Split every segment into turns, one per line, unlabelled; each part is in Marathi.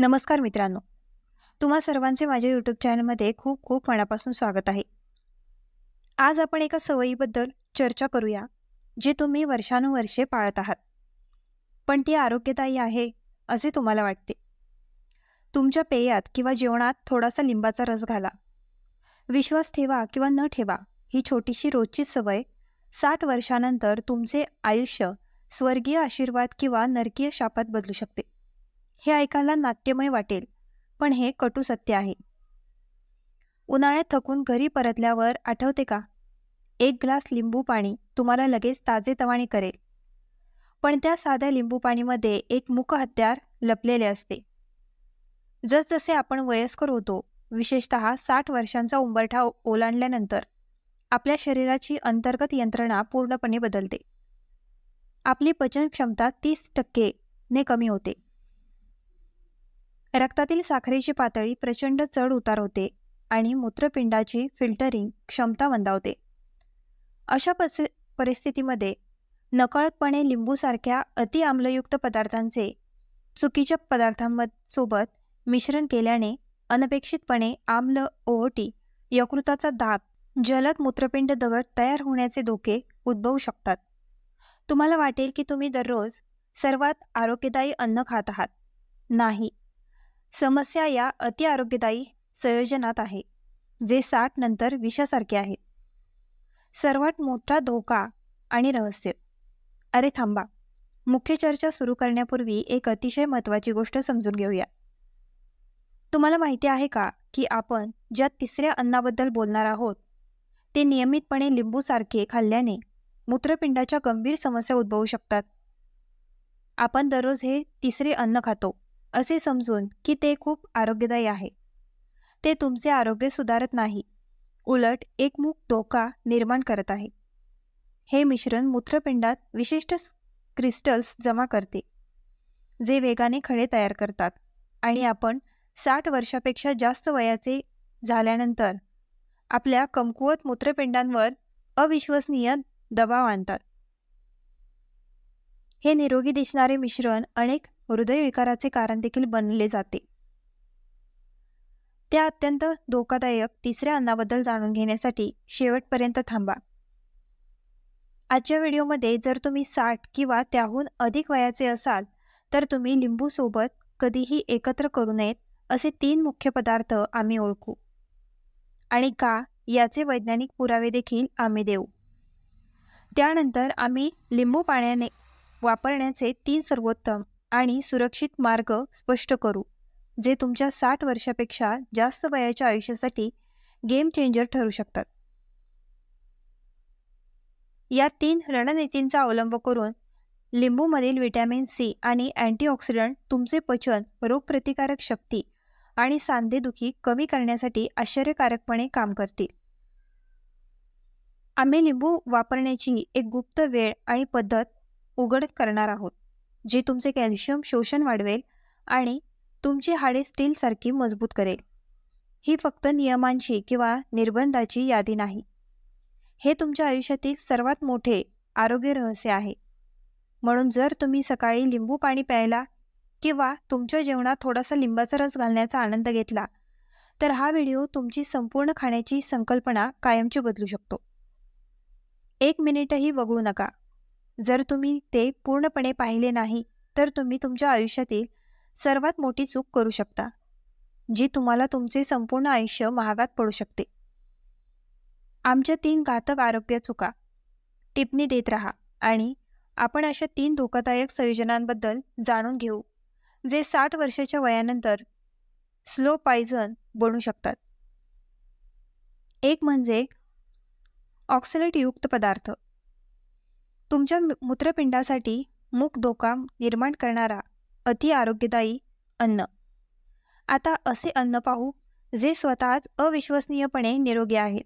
नमस्कार मित्रांनो. तुम्हा सर्वांचे माझ्या यूट्यूब चॅनलमध्ये खूप खूप मनापासून स्वागत आहे. आज आपण एका सवयीबद्दल चर्चा करूया जी तुम्ही वर्षानुवर्षे पाळत आहात. पण ती आरोग्यदायी आहे असे तुम्हाला वाटते. तुमच्या पेयात किंवा जेवणात थोडासा लिंबाचा रस घाला. विश्वास ठेवा किंवा न ठेवा ही छोटीशी रोजची सवय साठ वर्षानंतर तुमचे आयुष्य स्वर्गीय आशीर्वाद किंवा नरकीय शापात बदलू शकते. हे ऐकायला नाट्यमय वाटेल पण हे कटू सत्य आहे. उन्हाळ्यात थकून घरी परतल्यावर आठवते का? एक ग्लास लिंबू पाणी तुम्हाला लगेच ताजेतवाणी करेल. पण त्या साध्या लिंबू पाणीमध्ये एक मुक हत्यार लपलेले असते. जसजसे आपण वयस्कर होतो विशेषत साठ वर्षांचा उंबरठा ओलांडल्यानंतर आपल्या शरीराची अंतर्गत यंत्रणा पूर्णपणे बदलते. आपली पचन क्षमता तीस टक्के ने कमी होते. रक्तातील साखरेची पातळी प्रचंड चढ उतार होते आणि मूत्रपिंडाची फिल्टरिंग क्षमता मंदावते अशा पस परिस्थितीमध्ये नकळतपणे लिंबूसारख्या अति आम्लयुक्त पदार्थांचे चुकीच्या पदार्थांसोबत मिश्रण केल्याने अनपेक्षितपणे आम्ल ओहोटी यकृताचा दाब जलद मूत्रपिंड दगड तयार होण्याचे धोके उद्भवू शकतात. तुम्हाला वाटेल की तुम्ही दररोज सर्वात आरोग्यदायी अन्न खात आहात. नाही. समस्या या अति आरोग्यदायी संयोजनात आहे जे साठ नंतर विषासारखे आहे. सर्वात मोठा धोका आणि रहस्य. अरे थांबा मुख्य चर्चा सुरू करण्यापूर्वी एक अतिशय महत्त्वाची गोष्ट समजून घेऊया. तुम्हाला माहिती आहे का की आपण ज्या तिसऱ्या अन्नाबद्दल बोलणार आहोत ते नियमितपणे लिंबूसारखे खाल्ल्याने मूत्रपिंडाच्या गंभीर समस्या उद्भवू शकतात. आपण दररोज हे तिसरे अन्न खातो. असे समजून की ते खूप आरोग्यदायी आहे. ते तुमचे आरोग्य सुधारत नाही. उलट एक मूक धोका निर्माण करत आहे. हे मिश्रण मूत्रपिंडात विशिष्ट क्रिस्टल्स जमा करते जे वेगाने खडे तयार करतात आणि आपण साठ वर्षापेक्षा जास्त वयाचे झाल्यानंतर आपल्या कमकुवत मूत्रपिंडांवर अविश्वसनीय दबाव आणतात. हे निरोगी दिसणारे मिश्रण अनेक हृदयविकाराचे कारण देखील बनले जाते. त्या अत्यंत धोकादायक तिसऱ्या अन्नाबद्दल जाणून घेण्यासाठी शेवटपर्यंत थांबा. आजच्या व्हिडिओमध्ये जर तुम्ही साठ किंवा त्याहून अधिक वयाचे असाल तर तुम्ही लिंबूसोबत कधीही एकत्र करू नयेत असे तीन मुख्य पदार्थ आम्ही ओळखू. आणि का याचे वैज्ञानिक पुरावे देखील आम्ही देऊ. त्यानंतर आम्ही लिंबू पाण्याने वापरण्याचे तीन सर्वोत्तम आणि सुरक्षित मार्ग स्पष्ट करू जे तुमच्या साठ वर्षापेक्षा जास्त वयाच्या आयुष्यासाठी गेम चेंजर ठरू शकतात. या तीन रणनीतींचा अवलंब करून लिंबूमधील व्हिटॅमिन सी आणि अँटीऑक्सिडंट तुमचे पचन रोगप्रतिकारक शक्ती आणि सांधेदुखी कमी करण्यासाठी आश्चर्यकारकपणे काम करतील. आम्ही लिंबू वापरण्याची एक गुप्त वेळ आणि पद्धत उघड करणार आहोत. जे तुमचे कॅल्शियम शोषण वाढवेल आणि तुमची हाडे स्टीलसारखी मजबूत करेल. ही फक्त नियमांची किंवा निर्बंधाची यादी नाही. हे तुमच्या आयुष्यातील सर्वात मोठे आरोग्य रहस्य आहे. म्हणून जर तुम्ही सकाळी लिंबू पाणी प्यायला किंवा तुमच्या जेवणात थोडासा लिंबाचा रस घालण्याचा आनंद घेतला तर हा व्हिडिओ तुमची संपूर्ण खाण्याची संकल्पना कायमची बदलू शकतो. एक मिनिटही वगळू नका. जर तुम्ही ते पूर्णपणे पाहिले नाही तर तुम्ही तुमच्या आयुष्यातील सर्वात मोठी चूक करू शकता जी तुम्हाला तुमचे संपूर्ण आयुष्य महागात पडू शकते. आमच्या तीन घातक आरोग्य चुका. टिप्पणी देत राहा आणि आपण अशा तीन धोकादायक संयोजनांबद्दल जाणून घेऊ जे साठ वर्षाच्या वयानंतर स्लो पायझन बनू शकतात. एक म्हणजे ऑक्सिलेटयुक्त पदार्थ. तुमच्या मूत्रपिंडासाठी मूक धोका निर्माण करणारा अति आरोग्यदायी अन्न. आता असे अन्न पाहू जे स्वतःच अविश्वसनीयपणे निरोगी आहेत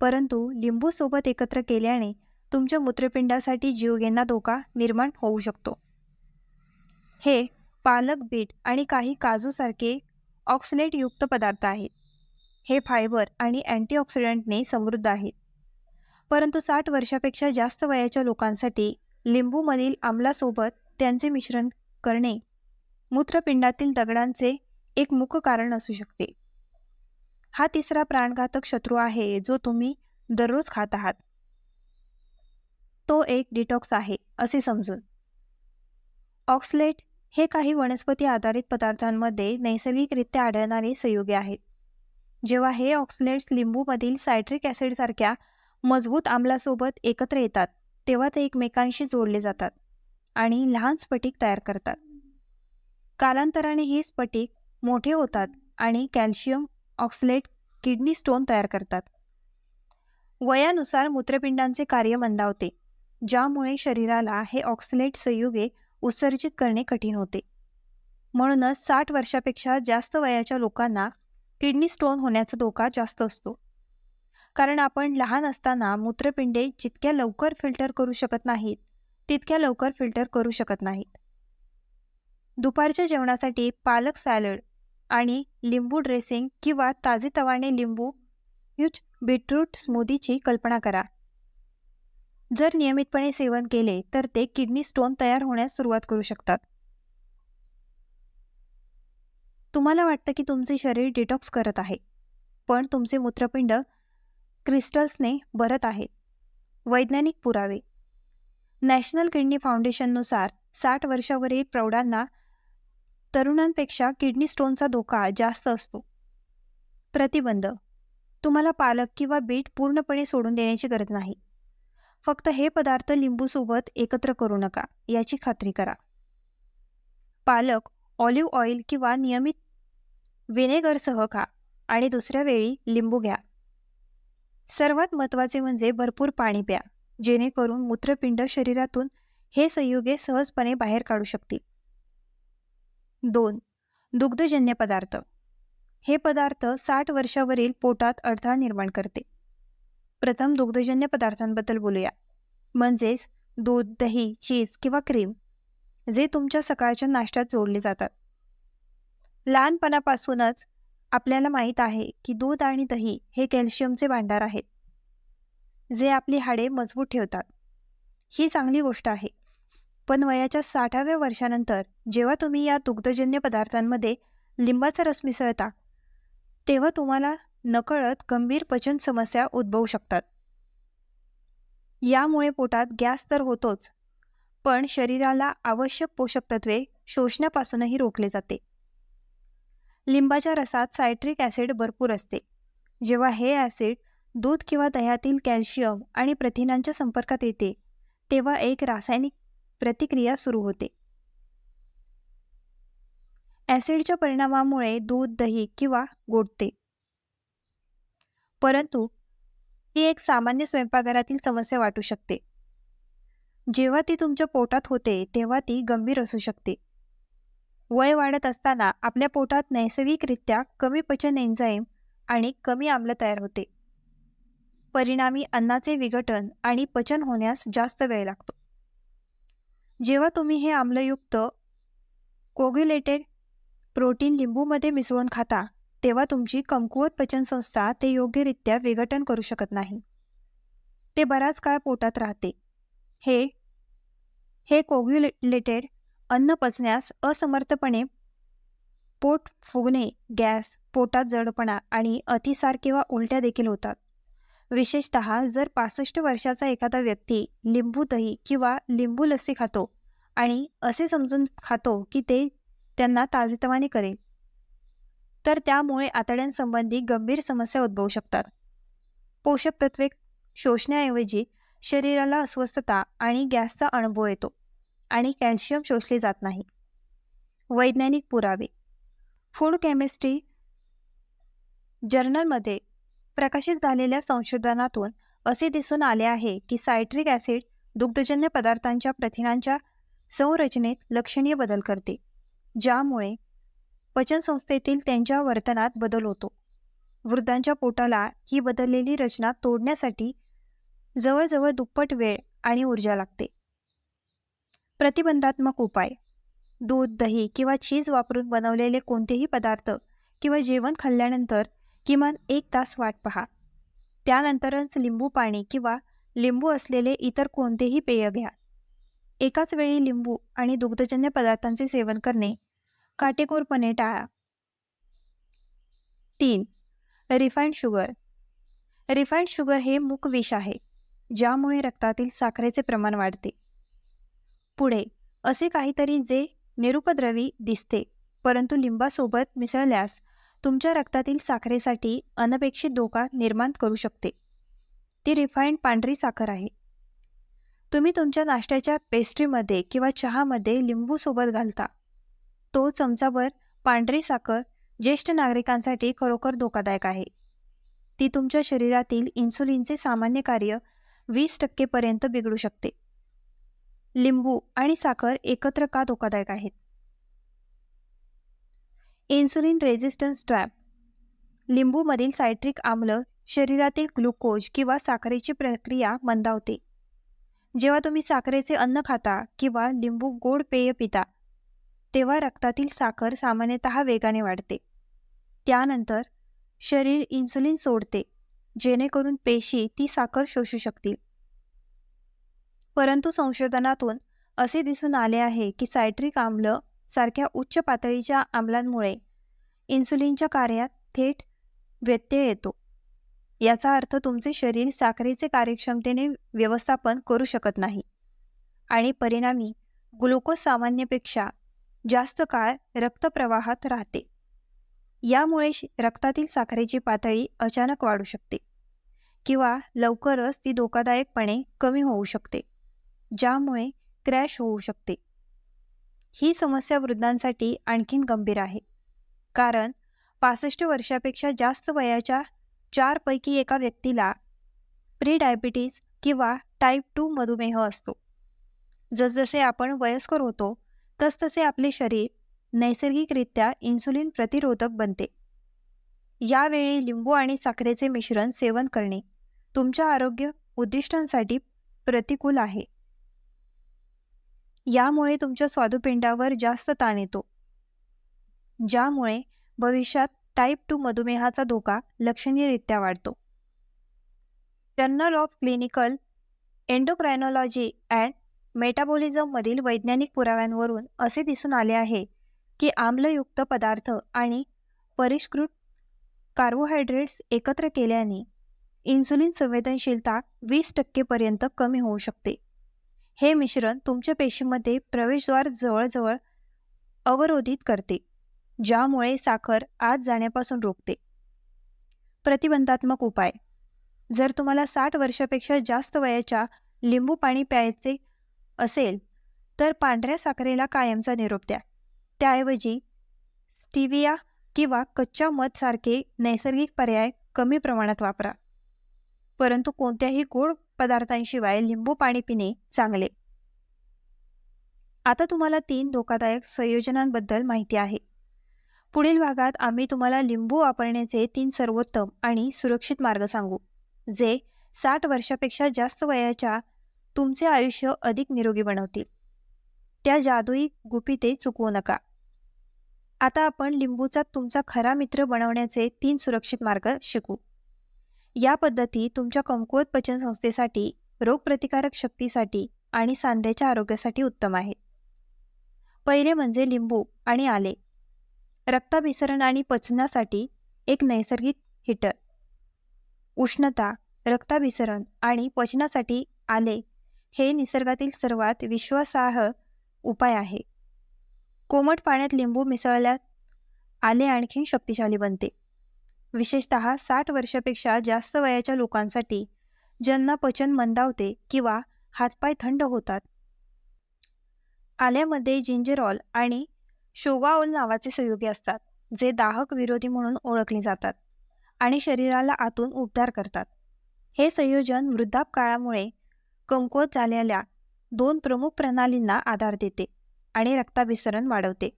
परंतु लिंबूसोबत एकत्र केल्याने तुमच्या मूत्रपिंडासाठी जीवघेणा धोका निर्माण होऊ शकतो. हे पालक बीट आणि काही काजूसारखे ऑक्सिलेटयुक्त पदार्थ आहेत. हे फायबर आणि अँटीऑक्सिडंटने समृद्ध आहेत. परंतु साठ वर्षापेक्षा जास्त वयाच्या लोकांसाठी लिंबूमधील आमलासोबत त्यांचे मिश्रण करणे मूत्रपिंडातील दगडांचे एक मुख्य कारण असू शकते. हा तिसरा प्राणघातक शत्रू आहे जो तुम्ही दररोज खात आहात. तो एक डिटॉक्स आहे असे समजून. ऑक्सलेट हे काही वनस्पती आधारित पदार्थांमध्ये नैसर्गिकरित्या आढळणारे संयुगे आहेत. जेव्हा हे ऑक्सलेट्स लिंबूमधील सायट्रिक ॲसिडसारख्या मजबूत आम्लासोबत एकत्र येतात तेव्हा ते एकमेकांशी जोडले जातात आणि लहान स्फटिक तयार करतात. कालांतराने हे स्फटिक मोठे होतात आणि कॅल्शियम ऑक्सलेट किडनी स्टोन तयार करतात. वयानुसार मूत्रपिंडांचे कार्य मंदावते ज्यामुळे शरीराला हे ऑक्सलेट संयुगे उत्सर्जित करणे कठीण होते. म्हणूनच साठ वर्षापेक्षा जास्त वयाच्या लोकांना किडनी स्टोन होण्याचा धोका जास्त असतो. कारण आपण लहान असताना मूत्रपिंडे जितक्या लवकर फिल्टर करू शकत नाहीत तितक्या लवकर फिल्टर करू शकत नाहीत. दुपारच्या जेवणासाठी पालक सॅलड आणि लिंबू ड्रेसिंग किंवा ताजेतवाने लिंबू युज बीटरूट स्मूदीची कल्पना करा. जर नियमितपणे सेवन केले तर ते किडनी स्टोन तयार होण्यास सुरुवात करू शकतात. तुम्हाला वाटतं की तुमचे शरीर डिटॉक्स करत आहे पण तुमचे मूत्रपिंड क्रिस्टल्सने भरत आहे वैज्ञानिक पुरावे. नॅशनल किडनी फाउंडेशननुसार साठ वर्षावरील प्रौढांना तरुणांपेक्षा किडनी स्टोनचा धोका जास्त असतो. प्रतिबंध. तुम्हाला पालक किंवा बीट पूर्णपणे सोडून देण्याची गरज नाही. फक्त हे पदार्थ लिंबूसोबत एकत्र करू नका याची खात्री करा. पालक ऑलिव्ह ऑइल किंवा नियमित व्हिनेगरसह खा आणि दुसऱ्या वेळी लिंबू घ्या. सर्वात महत्त्वाचे म्हणजे भरपूर पाणी प्या जेणेकरून मूत्रपिंड शरीरातून हे संयुगे सहजपणे बाहेर काढू शकतील. दोन दुग्धजन्य पदार्थ. हे पदार्थ साठ वर्षावरील पोटात अडथळा निर्माण करते. प्रथम दुग्धजन्य पदार्थांबद्दल बोलूया. म्हणजेच दूध दही चीज किंवा क्रीम जे तुमच्या सकाळच्या नाश्त्यात जोडले जातात. लहानपणापासूनच आपल्याला माहीत आहे की दूध आणि दही हे कॅल्शियमचे भांडार आहेत जे आपली हाडे मजबूत ठेवतात. ही चांगली गोष्ट आहे. पण वयाच्या साठाव्या वर्षानंतर जेव्हा तुम्ही या दुग्धजन्य पदार्थांमध्ये लिंबाचा रस मिसळता तेव्हा तुम्हाला नकळत गंभीर पचन समस्या उद्भवू शकतात. यामुळे पोटात गॅस तर होतोच पण शरीराला आवश्यक पोषक तत्वे शोषण्यापासूनही रोखले जाते. लिंबाच्या रसात सायट्रिक ॲसिड भरपूर असते. जेव्हा हे ॲसिड दूध किंवा दह्यातील कॅल्शियम आणि प्रथिनांच्या संपर्कात येते तेव्हा एक रासायनिक प्रतिक्रिया सुरू होते. ॲसिडच्या परिणामामुळे दूध दही किंवा गोडते. परंतु ती एक सामान्य स्वयंपाकघरातील समस्या वाटू शकते. जेव्हा ती तुमच्या पोटात होते तेव्हा ती गंभीर असू शकते. वय वाढत असताना आपल्या पोटात नैसर्गिकरित्या कमी पचन एन्झाईम आणि कमी आम्ल तयार होते. परिणामी अन्नाचे विघटन आणि पचन होण्यास जास्त वेळ लागतो. जेव्हा तुम्ही हे आम्लयुक्त कोग्युलेटेड प्रोटीन लिंबूमध्ये मिसळून खाता तेव्हा तुमची कमकुवत पचनसंस्था ते योग्यरित्या विघटन करू शकत नाही. ते बराच काळ पोटात राहते. हे हे कोग्युलेटेड अन्न पचण्यास असमर्थपणे पोट फुगणे गॅस पोटात जडपणा आणि अतिसार किंवा उलट्या देखील होतात. विशेषत जर पासष्ट वर्षाचा एखादा व्यक्ती लिंबू दही किंवा लिंबू लस्सी खातो आणि असे समजून खातो की ते त्यांना ताजेतवाने करेल तर त्यामुळे आतड्यांसंबंधी गंभीर समस्या उद्भवू शकतात. पोषक तत्वे शोषण्याऐवजी शरीराला अस्वस्थता आणि गॅसचा अनुभव येतो. आणि कॅल्शियम शोषले जात नाही. वैज्ञानिक पुरावे. फूड केमिस्ट्री जर्नलमध्ये प्रकाशित झालेल्या संशोधनातून असे दिसून आले आहे की सायट्रिक ॲसिड दुग्धजन्य पदार्थांच्या प्रथिनांच्या संरचनेत लक्षणीय बदल करते ज्यामुळे पचनसंस्थेतील त्यांच्या वर्तनात बदल होतो. वृद्धांच्या पोटाला ही बदललेली रचना तोडण्यासाठी जवळजवळ दुप्पट वेळ आणि ऊर्जा लागते. प्रतिबंधात्मक उपाय. दूध दही किंवा चीज वापरून बनवलेले कोणतेही पदार्थ किंवा जेवण खाल्ल्यानंतर किमान एक तास वाट पहा. त्यानंतरच लिंबू पाणी किंवा लिंबू असलेले इतर कोणतेही पेय घ्या. एकाच वेळी लिंबू आणि दुग्धजन्य पदार्थांचे सेवन करणे. काटेकोरपणे टाळा. तीन रिफाईंड शुगर. रिफाईंड शुगर हे मुकविष आहे ज्यामुळे रक्तातील साखरेचे प्रमाण वाढते. पुढे. असे काहीतरी जे निरुपद्रवी दिसते परंतु लिंबासोबत मिसळल्यास तुमच्या रक्तातील साखरेसाठी अनपेक्षित धोका निर्माण करू शकते. ती रिफाईंड पांढरी साखर आहे. तुम्ही तुमच्या नाश्त्याच्या पेस्ट्रीमध्ये किंवा चहामध्ये लिंबूसोबत घालता. तो चमचाभर पांढरी साखर ज्येष्ठ नागरिकांसाठी खरोखर धोकादायक आहे. ती तुमच्या शरीरातील इन्सुलिनचे सामान्य कार्य वीस टक्केपर्यंत बिघडू शकते. लिंबू आणि साखर एकत्र का धोकादायक आहेत? इन्सुलिन रेझिस्टन्स ट्रॅप लिंबूमधील सायट्रिक आम्ल शरीरातील ग्लुकोज किंवा साखरेची प्रक्रिया मंदावते. जेव्हा तुम्ही साखरेचे अन्न खाता किंवा लिंबू गोड पेय पिता तेव्हा रक्तातील साखर सामान्यतः वेगाने वाढते. त्यानंतर शरीर इन्सुलिन सोडते जेणेकरून पेशी ती साखर शोषू शकतील. परंतु संशोधनातून असे दिसून आले आहे की सायट्रिक आम्ल सारख्या उच्च पातळीच्या आम्लांमुळे इन्सुलिनच्या कार्यात थेट व्यत्यय येतो. याचा अर्थ तुमचे शरीर साखरेचे कार्यक्षमतेने व्यवस्थापन करू शकत नाही आणि परिणामी ग्लुकोज सामान्यपेक्षा जास्त काळ रक्तप्रवाहात राहते. यामुळे रक्तातील साखरेची पातळी अचानक वाढू शकते किंवा लवकरच ती धोकादायकपणे कमी होऊ शकते. ज्यामुळे क्रॅश होऊ शकते. ही समस्या वृद्धांसाठी आणखीन गंभीर आहे. कारण पासष्ट वर्षापेक्षा जास्त वयाच्या चारपैकी एका व्यक्तीला प्रीडायबिटीज किंवा टाईप टू मधुमेह असतो. जसजसे आपण वयस्कर होतो तसतसे आपले शरीर नैसर्गिकरित्या इन्सुलिन प्रतिरोधक बनते. यावेळी लिंबू आणि साखरेचे मिश्रण सेवन करणे तुमच्या आरोग्य उद्दिष्टांसाठी प्रतिकूल आहे. यामुळे तुमच्या स्वादुपिंडावर जास्त ताण येतो. ज्यामुळे भविष्यात टाईप टू मधुमेहाचा धोका लक्षणीयरित्या वाढतो. Journal of clinical endocrinology and मेटाबॉलिझममधील वैज्ञानिक पुराव्यांवरून असे दिसून आले आहे की आम्लयुक्त पदार्थ आणि परिष्कृत कार्बोहायड्रेट्स एकत्र केल्याने इन्सुलिन संवेदनशीलता वीस टक्केपर्यंत कमी होऊ शकते. हे मिश्रण तुमच्या पेशीमध्ये प्रवेशद्वार जवळजवळ अवरोधित करते ज्यामुळे साखर आत जाण्यापासून रोखते. प्रतिबंधात्मक उपाय. जर तुम्हाला साठ वर्षापेक्षा जास्त वयाच्या लिंबू पाणी प्यायचे असेल तर पांढऱ्या साखरेला कायमचा निरोप द्या. त्याऐवजी स्टिविया किंवा कच्च्या मधसारखे नैसर्गिक पर्याय कमी प्रमाणात वापरा. परंतु कोणत्याही गोड पदार्थांशिवाय लिंबू पाणी पिणे चांगले. आता तुम्हाला तीन धोकादायक संयोजनांबद्दल माहिती आहे. पुढील भागात आम्ही तुम्हाला लिंबू वापरण्याचे तीन सर्वोत्तम आणि सुरक्षित मार्ग सांगू जे साठ वर्षापेक्षा जास्त वयाच्या तुमचे आयुष्य अधिक निरोगी बनवतील. त्या जादुई गुपिते चुकवू नका. आता आपण लिंबूचा तुमचा खरा मित्र बनवण्याचे तीन सुरक्षित मार्ग शिकू. या पद्धती तुमच्या कमकुवत पचनसंस्थेसाठी रोगप्रतिकारक शक्तीसाठी आणि सांध्याच्या आरोग्यासाठी उत्तम आहे. पहिले म्हणजे लिंबू आणि आले. रक्ताभिसरण आणि पचनासाठी एक नैसर्गिक हिटर. उष्णता रक्ताभिसरण आणि पचनासाठी आले हे निसर्गातील सर्वात विश्वासार्ह उपाय आहे. कोमट पाण्यात लिंबू मिसळल्यात आले आणखी शक्तिशाली बनते. विशेषत साठ वर्षापेक्षा जास्त वयाच्या लोकांसाठी ज्यांना पचन मंदावते किंवा हातपाय थंड होतात. आल्यामध्ये जिंजरॉल आणि शोगाओल नावाचे संयोगी असतात जे दाहक विरोधी म्हणून ओळखले जातात आणि शरीराला आतून उबदार करतात. हे संयोजन वृद्धापकाळामुळे कमकुवत झालेल्या दोन प्रमुख प्रणालींना आधार देते आणि रक्ताभिसरण वाढवते.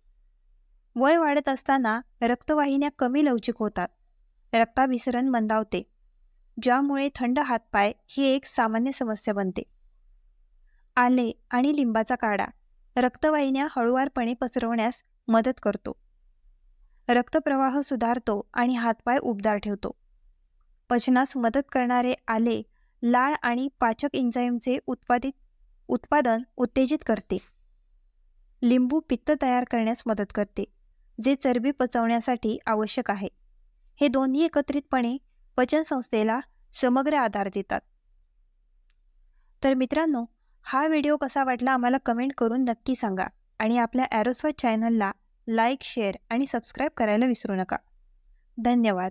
वय वाढत असताना रक्तवाहिन्या कमी लवचिक होतात. रक्ताभिसरण मंदावते ज्यामुळे थंड हातपाय ही एक सामान्य समस्या बनते. आले आणि लिंबाचा काढा रक्तवाहिन्या हळुवारपणे पसरवण्यास मदत करतो. रक्तप्रवाह सुधारतो आणि हातपाय उबदार ठेवतो. पचनास मदत करणारे आले लाळ आणि पाचक एन्झाईमचे उत्पादित उत्पादन उत्तेजित करते. लिंबू पित्त तयार करण्यास मदत करते जे चरबी पचवण्यासाठी आवश्यक आहे. हे दोन्ही एकत्रितपणे पचनसंस्थेला समग्र आधार देतात. तर मित्रांनो हा व्हिडिओ कसा वाटला आम्हाला कमेंट करून नक्की सांगा आणि आपल्या ॲरोस्वत चॅनलला लाईक शेअर आणि सबस्क्राईब करायला विसरू नका. धन्यवाद.